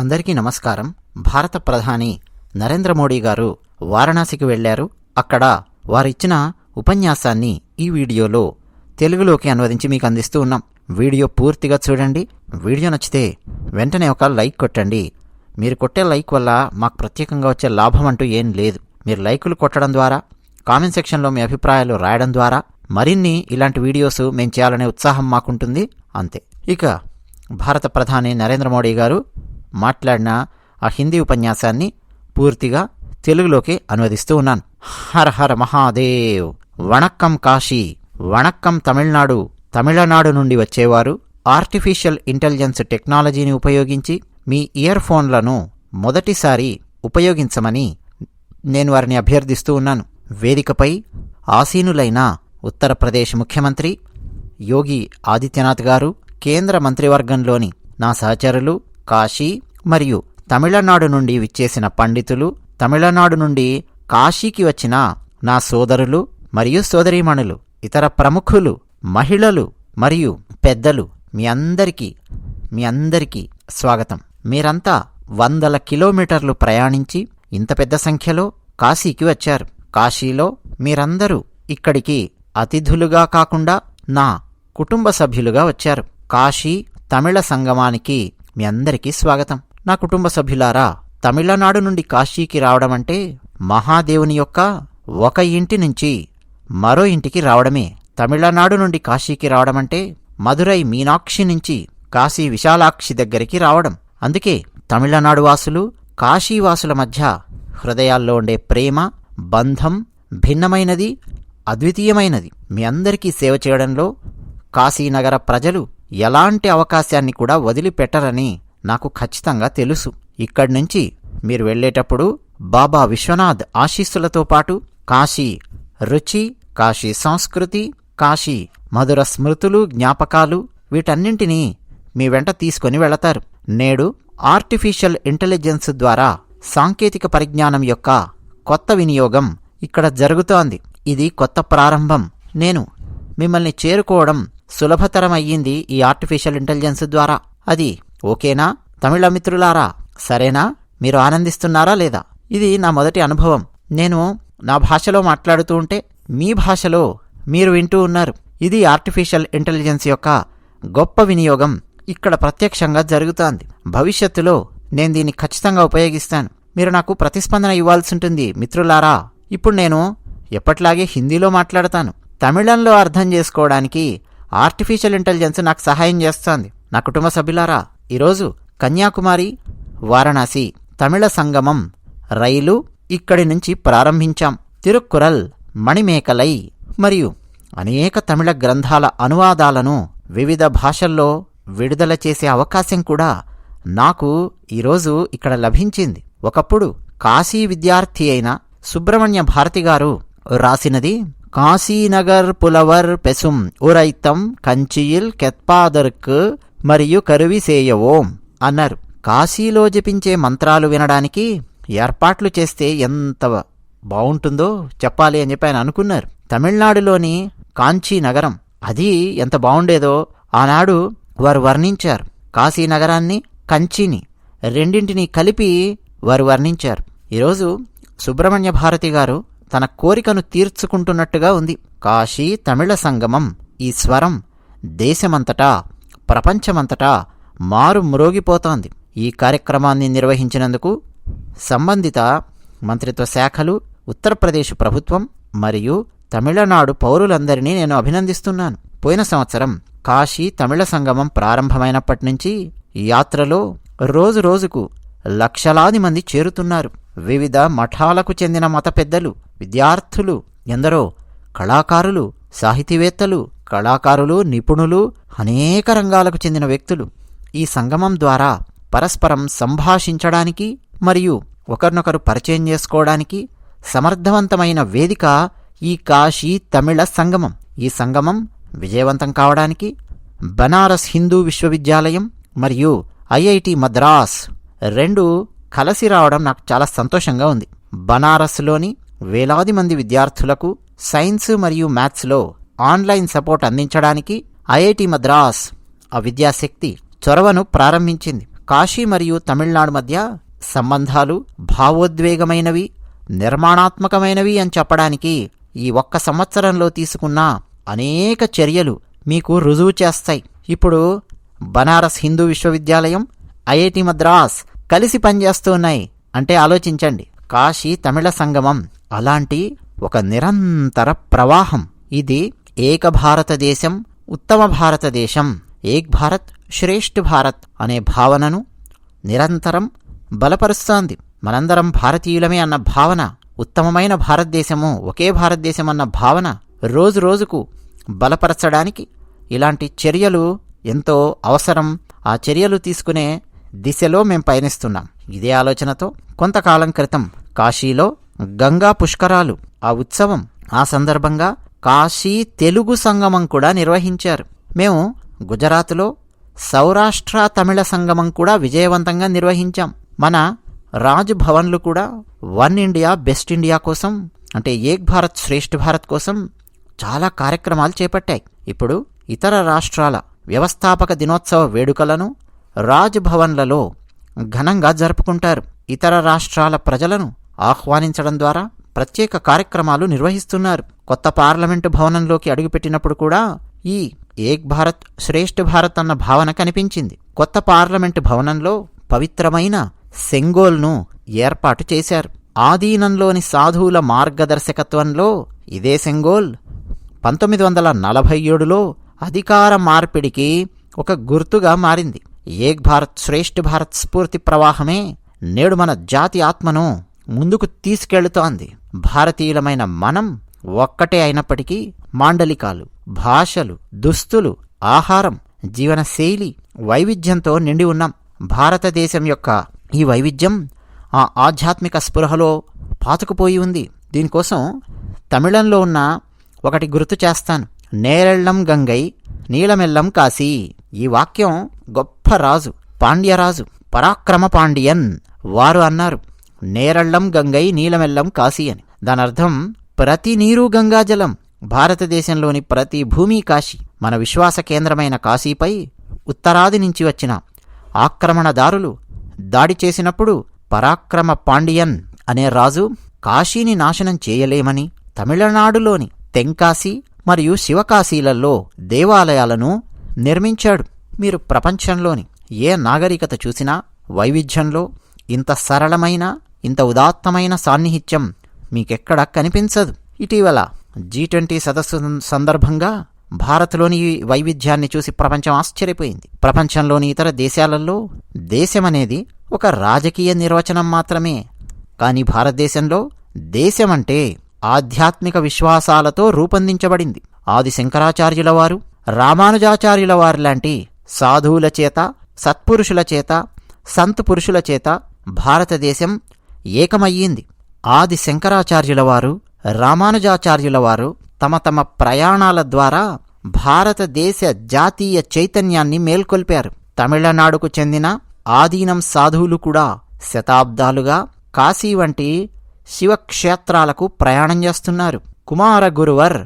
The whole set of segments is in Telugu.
అందరికీ నమస్కారం. భారత ప్రధాని నరేంద్ర మోడీ గారు వారణాసికి వెళ్ళారు అక్కడ వారిచ్చిన ఉపన్యాసాన్ని ఈ వీడియోలో తెలుగులోకి అనువదించి మీకు అందిస్తూ ఉన్నాం. వీడియో పూర్తిగా చూడండి. వీడియో నచ్చితే వెంటనే ఒక లైక్ కొట్టండి. మీరు కొట్టే లైక్ వల్ల మాకు ప్రత్యేకంగా వచ్చే లాభం అంటూ ఏం లేదు. మీరు లైకులు కొట్టడం ద్వారా కామెంట్ సెక్షన్లో మీ అభిప్రాయాలు రాయడం ద్వారా మరిన్ని ఇలాంటి వీడియోస్ మేము చేయాలనే ఉత్సాహం మాకుంటుంది. అంతే. ఇక భారత ప్రధాని నరేంద్ర మోడీ గారు మాట్లాడిన ఆ హిందీ ఉపన్యాసాన్ని పూర్తిగా తెలుగులోకి అనువదిస్తూ ఉన్నాను. హర హర మహాదేవ్. వణక్కం కాశీ. వణక్కం తమిళనాడు. తమిళనాడు నుండి వచ్చేవారు ఆర్టిఫిషియల్ ఇంటెలిజెన్స్ టెక్నాలజీని ఉపయోగించి మీ ఇయర్ ఫోన్లను మొదటిసారి ఉపయోగించమని నేను వారిని అభ్యర్థిస్తూ ఉన్నాను. వేదికపై ఆసీనులైన ఉత్తరప్రదేశ్ ముఖ్యమంత్రి యోగి ఆదిత్యనాథ్ గారు కేంద్ర మంత్రివర్గంలోని నా సహచరులు కాశీ మరియు తమిళనాడు నుండి విచ్చేసిన పండితులు తమిళనాడు నుండి కాశీకి వచ్చిన నా సోదరులు మరియు సోదరీమణులు ఇతర ప్రముఖులు మహిళలు మరియు పెద్దలు మీ అందరికీ మీ అందరికీ స్వాగతం. మీరంతా వందల కిలోమీటర్లు ప్రయాణించి ఇంత పెద్ద సంఖ్యలో కాశీకి వచ్చారు. కాశీలో మీరందరూ ఇక్కడికి అతిథులుగా కాకుండా నా కుటుంబ సభ్యులుగా వచ్చారు. కాశీ తమిళ సంగమానికి మీ అందరికీ స్వాగతం. నా కుటుంబ సభ్యులారా తమిళనాడు నుండి కాశీకి రావడం అంటే మహాదేవుని యొక్క ఒక ఇంటి నుంచి మరో ఇంటికి రావడమే. తమిళనాడు నుండి కాశీకి రావడం అంటే మధురై మీనాక్షి నుంచి కాశీ విశాలాక్షి దగ్గరికి రావడం. అందుకే తమిళనాడు వాసులు కాశీవాసుల మధ్య హృదయాల్లో ఉండే ప్రేమ బంధం భిన్నమైనది అద్వితీయమైనది. మీ అందరికీ సేవ చేయడంలో కాశీనగర ప్రజలు ఎలాంటి అవకాశాన్ని కూడా వదిలిపెట్టరని నాకు ఖచ్చితంగా తెలుసు. ఇక్కడి నుంచి మీరు వెళ్ళేటప్పుడు బాబా విశ్వనాథ్ ఆశీస్సులతో పాటు కాశీ రుచి కాశీ సంస్కృతి కాశీ మధుర స్మృతులు జ్ఞాపకాలు వీటన్నింటినీ మీ వెంట తీసుకొని వెళతారు. నేడు ఆర్టిఫిషియల్ ఇంటెలిజెన్స్ ద్వారా సాంకేతిక పరిజ్ఞానం యొక్క కొత్త వినియోగం ఇక్కడ జరుగుతోంది. ఇది కొత్త ప్రారంభం. నేను మిమ్మల్ని చేరుకోవడం సులభతరమయ్యింది ఈ ఆర్టిఫిషియల్ ఇంటెలిజెన్స్ ద్వారా. అది ఓకేనా? తమిళ మిత్రులారా సరేనా? మీరు ఆనందిస్తున్నారా లేదా? ఇది నా మొదటి అనుభవం. నేను నా భాషలో మాట్లాడుతూ ఉంటే మీ భాషలో మీరు వింటూ ఉన్నారు. ఇది ఆర్టిఫిషియల్ ఇంటెలిజెన్స్ యొక్క గొప్ప వినియోగం. ఇక్కడ ప్రత్యక్షంగా జరుగుతోంది. భవిష్యత్తులో నేను దీన్ని ఖచ్చితంగా ఉపయోగిస్తాను. మీరు నాకు ప్రతిస్పందన ఇవ్వాల్సి ఉంటుంది మిత్రులారా. ఇప్పుడు నేను ఎప్పట్లాగే హిందీలో మాట్లాడతాను. తమిళంలో అర్థం చేసుకోవడానికి ఆర్టిఫిషియల్ ఇంటెలిజెన్స్ నాకు సహాయం చేస్తోంది. నా కుటుంబ సభ్యులారా ఈరోజు కన్యాకుమారి వారణాసి తమిళ సంగమం రైలు ఇక్కడి నుంచి ప్రారంభించాం. తిరుక్కురల్ మణిమేకలై మరియు అనేక తమిళ గ్రంథాల అనువాదాలను వివిధ భాషల్లో విడుదల చేసే అవకాశం కూడా నాకు ఈరోజు ఇక్కడ లభించింది. ఒకప్పుడు కాశీ విద్యార్థి అయిన సుబ్రహ్మణ్య భారతి గారు రాసినది కాశీనగర్ పులవర్ పెసుం ఉరైతం కంచియిల్ కెత్పాదర్క్ మరియు కరువిసేయవోం. అన్నారు. కాశీలో జపించే మంత్రాలు వినడానికి ఏర్పాట్లు చేస్తే ఎంత బాగుంటుందో చెప్పాలి అని చెప్పి ఆయన అనుకున్నారు. తమిళనాడులోని కాంచీ నగరం అది ఎంత బాగుండేదో ఆనాడు వారు వర్ణించారు. కాశీ నగరాన్ని కంచిని రెండింటినీ కలిపి వారు వర్ణించారు. ఈరోజు సుబ్రహ్మణ్య భారతి గారు తన కోరికను తీర్చుకుంటున్నట్టుగా ఉంది. కాశీ తమిళ సంగమం ఈ స్వరం దేశమంతటా ప్రపంచమంతటా మారు మ్రోగిపోతోంది. ఈ కార్యక్రమాన్ని నిర్వహించినందుకు సంబంధిత మంత్రిత్వ శాఖలు ఉత్తరప్రదేశ్ ప్రభుత్వం మరియు తమిళనాడు పౌరులందరినీ నేను అభినందిస్తున్నాను. పోయిన సంవత్సరం కాశీ తమిళ సంగమం ప్రారంభమైనప్పటి నుంచి యాత్రలో రోజు రోజుకు లక్షలాది మంది చేరుతున్నారు. వివిధ మఠాలకు చెందిన మత పెద్దలు విద్యార్థులు ఎందరో కళాకారులు సాహితీవేత్తలు కళాకారులు నిపుణులు అనేక రంగాలకు చెందిన వ్యక్తులు. ఈ సంగమం ద్వారా పరస్పరం సంభాషించడానికి మరియు ఒకరినొకరు పరిచయం చేసుకోవడానికి సమర్థవంతమైన వేదిక ఈ కాశీ తమిళ సంగమం. ఈ సంగమం విజయవంతం కావడానికి బనారస్ హిందూ విశ్వవిద్యాలయం మరియు ఐఐటి మద్రాస్ రెండు కలిసి రావడం నాకు చాలా సంతోషంగా ఉంది. బనారస్లోని వేలాది మంది విద్యార్థులకు సైన్స్ మరియు మ్యాథ్స్లో ఆన్లైన్ సపోర్ట్ అందించడానికి ఐఐటి మద్రాస్ ఆ విద్యాశక్తి చొరవను ప్రారంభించింది. కాశీ మరియు తమిళనాడు మధ్య సంబంధాలు భావోద్వేగమైనవి నిర్మాణాత్మకమైనవి అని చెప్పడానికి ఈ ఒక్క సంవత్సరంలో తీసుకున్న అనేక చర్యలు మీకు రుజువు చేస్తాయి. ఇప్పుడు బనారస్ హిందూ విశ్వవిద్యాలయం ఐఐటి మద్రాస్ కలిసి పనిచేస్తున్నాయి అంటే ఆలోచించండి. కాశీ తమిళ సంగమం అలాంటి ఒక నిరంతర ప్రవాహం. ఇది ఏక భారతదేశం ఉత్తమ భారతదేశం ఏక్ భారత్ శ్రేష్ఠ భారత్ అనే భావనను నిరంతరం బలపరుస్తోంది. మనందరం భారతీయులమే అన్న భావన ఉత్తమమైన భారతదేశము ఒకే భారతదేశం అన్న భావన రోజు రోజుకు బలపరచడానికి ఇలాంటి చర్యలు ఎంతో అవసరం. ఆ చర్యలు తీసుకునే దిశలో మేం పయనిస్తున్నాం. ఇదే ఆలోచనతో కొంతకాలం క్రితం కాశీలో గంగా పుష్కరాలు ఆ ఉత్సవం ఆ సందర్భంగా కాశీ తెలుగు సంగమం కూడా నిర్వహించారు. మేము గుజరాత్లో సౌరాష్ట్ర తమిళ సంగమం కూడా విజయవంతంగా నిర్వహించాం. మన రాజ్ భవన్లు కూడా వన్ ఇండియా బెస్ట్ ఇండియా కోసం అంటే ఏక్ భారత్ శ్రేష్ఠ భారత్ కోసం చాలా కార్యక్రమాలు చేపట్టాయి. ఇప్పుడు ఇతర రాష్ట్రాల వ్యవస్థాపక దినోత్సవ వేడుకలను రాజ్ భవన్లలో ఘనంగా జరుపుకుంటారు. ఇతర రాష్ట్రాల ప్రజలను ఆహ్వానించడం ద్వారా ప్రత్యేక కార్యక్రమాలు నిర్వహిస్తున్నారు. కొత్త పార్లమెంటు భవనంలోకి అడుగుపెట్టినప్పుడు కూడా ఈ ఏక్ భారత్ శ్రేష్ఠ భారత్ అన్న భావన కనిపించింది. కొత్త పార్లమెంటు భవనంలో పవిత్రమైన సెంగోల్ను ఏర్పాటు చేశారు. ఆధీనంలోని సాధువుల మార్గదర్శకత్వంలో ఇదే సెంగోల్ పంతొమ్మిది వందల నలభై ఏడులో అధికార మార్పిడికి ఒక గుర్తుగా మారింది. ఏక్ భారత్ శ్రేష్ఠ భారత్ స్ఫూర్తి ప్రవాహమే నేడు మన జాతి ఆత్మను ముందుకు తీసుకెళ్తోంది. భారతీయులమైన మనం ఒక్కటే అయినప్పటికీ మాండలికాలు భాషలు దుస్తులు ఆహారం జీవనశైలి వైవిధ్యంతో నిండి ఉన్నాం భారతదేశం యొక్క ఈ వైవిధ్యం ఆ ఆధ్యాత్మిక స్పృహలో పాతుకుపోయి ఉంది. దీనికోసం తమిళంలో ఉన్న ఒకటి గుర్తు చేస్తాను. నేరెళ్ళం గంగై నీలమెల్లం కాశీ. ఈ వాక్యం గొప్ప రాజు పాండ్యరాజు పరాక్రమ పాండ్యన్ వారు అన్నారు. నేరళ్ళం గంగై నీలమెల్లం కాశీ అని. దాని అర్థం ప్రతి నీరు గంగాజలం. భారతదేశంలోని ప్రతి భూమి కాశీ మన విశ్వాస కేంద్రమైన కాశీపై ఉత్తరాది నుంచి వచ్చిన ఆక్రమణదారులు దాడి చేసినప్పుడు పరాక్రమ పాండియన్ అనే రాజు కాశీని నాశనం చేయలేమని తమిళనాడులోని తెంకాశీ మరియు శివకాశీలలో దేవాలయాలను నిర్మించాడు. మీరు ప్రపంచంలోని ఏ నాగరికత చూసినా వైవిధ్యంలో ఇంత సరళమైన ఇంత ఉదాత్తమైన సాన్నిహిత్యం మీకెక్కడ కనిపించదు. ఇటీవల జీ ట్వంటీ సదస్సు సందర్భంగా భారత్లోని వైవిధ్యాన్ని చూసి ప్రపంచం ఆశ్చర్యపోయింది. ప్రపంచంలోని ఇతర దేశాలలో దేశమనేది ఒక రాజకీయ నిర్వచనం మాత్రమే. కానీ భారతదేశంలో దేశమంటే ఆధ్యాత్మిక విశ్వాసాలతో రూపొందించబడింది. ఆది శంకరాచార్యుల వారు రామానుజాచార్యుల వారు లాంటి సాధువుల చేత సత్పురుషుల చేత సంత్ పురుషుల చేత భారతదేశం ఏకమయ్యింది. ఆది శంకరాచార్యుల వారు రామానుజాచార్యుల వారు తమ తమ ప్రయాణాల ద్వారా భారతదేశ జాతీయ చైతన్యాన్ని మేల్కొల్పారు. తమిళనాడుకు చెందిన ఆదీనం సాధువులు కూడా శతాబ్దాలుగా కాశీ వంటి శివక్షేత్రాలకు ప్రయాణం చేస్తున్నారు. కుమార గురువర్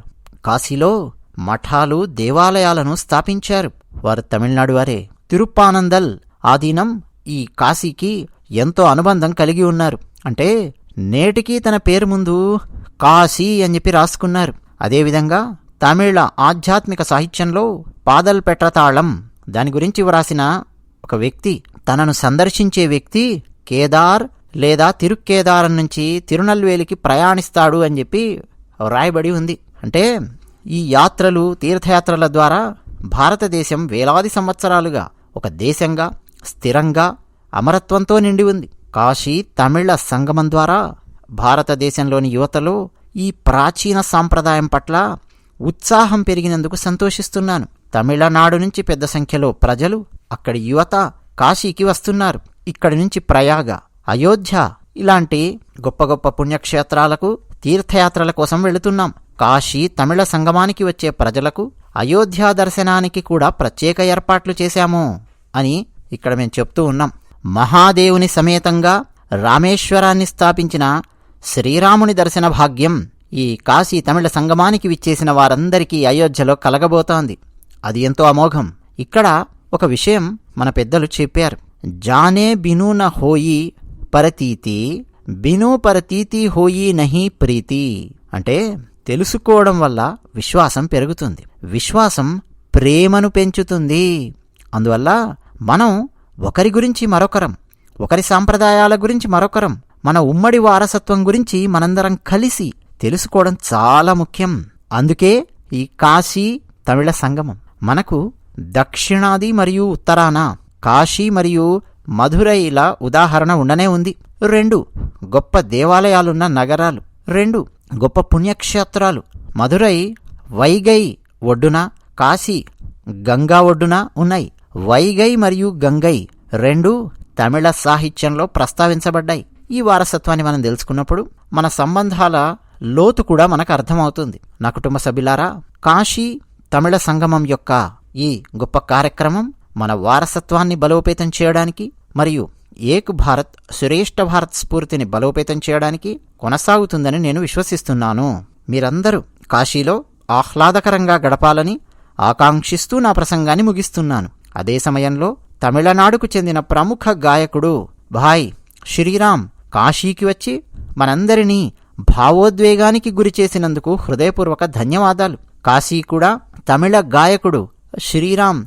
కాశీలో మఠాలు దేవాలయాలను స్థాపించారు. వారు తమిళనాడు వారే. తిరుప్పానందల్ ఆధీనం ఈ కాశీకి ఎంతో అనుబంధం కలిగి ఉన్నారు. అంటే నేటికీ తన పేరు ముందు కాశీ అని చెప్పి రాసుకున్నారు. అదేవిధంగా తమిళ ఆధ్యాత్మిక సాహిత్యంలో పాదల్ పెట్రతాళం దాని గురించి వ్రాసిన ఒక వ్యక్తి తనను సందర్శించే వ్యక్తి కేదార్ లేదా తిరుక్కేదారం నుంచి తిరునల్వేలికి ప్రయాణిస్తాడు అని చెప్పి రాయబడి ఉంది. అంటే ఈ యాత్రలు తీర్థయాత్రల ద్వారా భారతదేశం వేలాది సంవత్సరాలుగా ఒక దేశంగా స్థిరంగా అమరత్వంతో నిండి ఉంది. కాశీ తమిళ సంగమం ద్వారా భారతదేశంలోని యువతలో ఈ ప్రాచీన సాంప్రదాయం పట్ల ఉత్సాహం పెరిగినందుకు సంతోషిస్తున్నాను. తమిళనాడు నుంచి పెద్ద సంఖ్యలో ప్రజలు అక్కడి యువత కాశీకి వస్తున్నారు. ఇక్కడి నుంచి ప్రయాగ అయోధ్య ఇలాంటి గొప్ప గొప్ప పుణ్యక్షేత్రాలకు తీర్థయాత్రల కోసం వెళుతున్నాం. కాశీ తమిళ సంగమానికి వచ్చే ప్రజలకు అయోధ్య దర్శనానికి కూడా ప్రత్యేక ఏర్పాట్లు చేశాము అని ఇక్కడ మేము చెప్తూ ఉన్నాం. మహాదేవుని సమేతంగా రామేశ్వరాన్ని స్థాపించిన శ్రీరాముని దర్శన భాగ్యం ఈ కాశీ తమిళ సంగమానికి విచ్చేసిన వారందరికీ అయోధ్యలో కలగబోతోంది. అది ఎంతో అమోఘం. ఇక్కడ ఒక విషయం మన పెద్దలు చెప్పారు. జానే బిను న హోయి పరతీతి బిను పరతీతి హోయి నహి ప్రీతి అంటే తెలుసుకోవడం వల్ల విశ్వాసం పెరుగుతుంది. విశ్వాసం ప్రేమను పెంచుతుంది. అందువల్ల మనం ఒకరి గురించి మరొకరం ఒకరి సాంప్రదాయాల గురించి మరొకరం మన ఉమ్మడి వారసత్వం గురించి మనందరం కలిసి తెలుసుకోవడం చాలా ముఖ్యం. అందుకే ఈ కాశీ తమిళ సంగమం. మనకు దక్షిణాది మరియు ఉత్తరాన కాశీ మరియు మధురైల ఉదాహరణ ఉండనే ఉంది. రెండు గొప్ప దేవాలయాలున్న నగరాలు. రెండు గొప్ప పుణ్యక్షేత్రాలు. మధురై వైగై ఒడ్డున కాశీ గంగా ఒడ్డున ఉన్నాయి. వైగై మరియు గంగై రెండు తమిళ సాహిత్యంలో ప్రస్తావించబడ్డాయి. ఈ వారసత్వాన్ని మనం తెలుసుకున్నప్పుడు మన సంబంధాల లోతు కూడా మనకు అర్థమవుతుంది. నా కుటుంబ సభ్యులారా కాశీ తమిళ సంగమం యొక్క ఈ గొప్ప కార్యక్రమం మన వారసత్వాన్ని బలోపేతం చేయడానికి మరియు ఏక్ భారత్ శ్రేష్ఠ భారత్ స్ఫూర్తిని బలోపేతం చేయడానికి కొనసాగుతుందని నేను విశ్వసిస్తున్నాను. మీరందరూ కాశీలో ఆహ్లాదకరంగా గడపాలని ఆకాంక్షిస్తూ నా ప్రసంగాన్ని ముగిస్తున్నాను. అదే సమయంలో తమిళనాడుకు చెందిన ప్రముఖ గాయకుడు భాయ్ శ్రీరామ్ కాశీకి వచ్చి మనందరినీ భావోద్వేగానికి గురి చేసినందుకు హృదయపూర్వక ధన్యవాదాలు. కాశీ కూడా తమిళ గాయకుడు శ్రీరామ్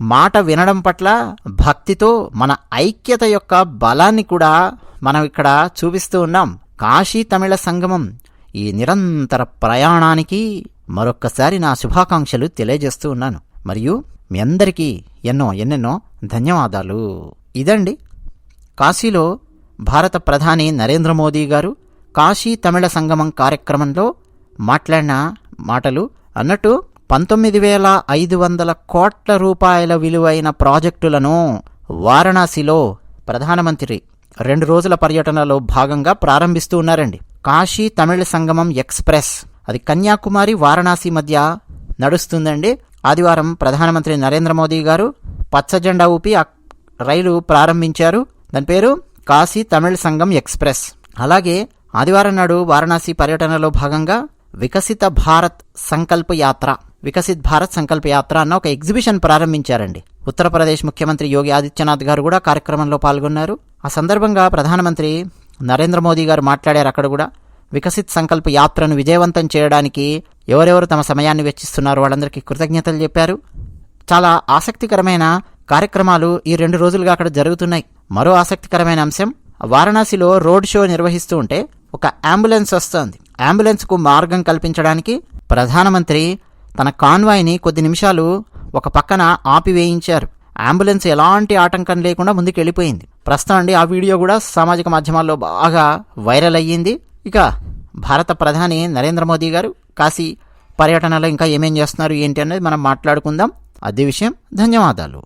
మాట వినడం పట్ల భక్తితో మన ఐక్యత యొక్క బలాన్ని కూడా మనం ఇక్కడ చూపిస్తూ ఉన్నాం. కాశీ తమిళ సంగమం ఈ నిరంతర ప్రయాణానికి మరొక్కసారి నా శుభాకాంక్షలు తెలియజేస్తూ ఉన్నాను. మరియు మీ అందరికీ ఎన్నో ఎన్నెన్నో ధన్యవాదాలు. ఇదండి కాశీలో భారత ప్రధాని నరేంద్ర మోదీ గారు కాశీ తమిళ సంగమం కార్యక్రమంలో మాట్లాడిన మాటలు అన్నట్టు పంతొమ్మిది వేల ఐదు వందల కోట్ల రూపాయల విలువైన ప్రాజెక్టులను వారణాసిలో ప్రధానమంత్రి రెండు రోజుల పర్యటనలో భాగంగా ప్రారంభిస్తూ ఉన్నారండి. కాశీ తమిళ సంగమం ఎక్స్ప్రెస్. అది కన్యాకుమారి వారణాసి మధ్య నడుస్తుందండి. ఆదివారం ప్రధానమంత్రి నరేంద్ర మోదీ గారు పచ్చ జెండా ఊపి ఆ రైలు ప్రారంభించారు. దాని పేరు కాశీ తమిళ సంఘం ఎక్స్ప్రెస్. అలాగే ఆదివారం నాడు వారణాసి పర్యటనలో భాగంగా వికసిత భారత్ సంకల్ప యాత్ర వికసిత్ భారత్ సంకల్ప యాత్ర అన్న ఒక ఎగ్జిబిషన్ ప్రారంభించారండి. ఉత్తరప్రదేశ్ ముఖ్యమంత్రి యోగి ఆదిత్యనాథ్ గారు కూడా కార్యక్రమంలో పాల్గొన్నారు. ఆ సందర్భంగా ప్రధానమంత్రి నరేంద్ర మోదీ గారు మాట్లాడారు అక్కడ కూడా. వికసిత్ సంకల్ప యాత్రను విజయవంతం చేయడానికి ఎవరెవరు తమ సమయాన్ని వెచ్చిస్తున్నారో వాళ్ళందరికీ కృతజ్ఞతలు చెప్పారు. చాలా ఆసక్తికరమైన కార్యక్రమాలు ఈ రెండు రోజులుగా అక్కడ జరుగుతున్నాయి. మరో ఆసక్తికరమైన అంశం వారణాసిలో రోడ్ షో నిర్వహిస్తూ ఉంటే ఒక అంబులెన్స్ వస్తోంది. అంబులెన్స్కు మార్గం కల్పించడానికి ప్రధానమంత్రి తన కాన్వాయ్ని కొద్ది నిమిషాలు ఒక పక్కన ఆపివేయించారు. అంబులెన్స్ ఎలాంటి ఆటంకం లేకుండా ముందుకు వెళ్ళిపోయింది ప్రస్తుతం అండి ఆ వీడియో కూడా సామాజిక మాధ్యమాల్లో బాగా వైరల్ అయ్యింది. ఇక భారత ప్రధాని నరేంద్ర మోదీ గారు కాశీ పర్యటనలో ఇంకా ఏమేం చేస్తున్నారు ఏంటి అనేది మనం మాట్లాడుకుందాం. అదే విషయం. ధన్యవాదాలు.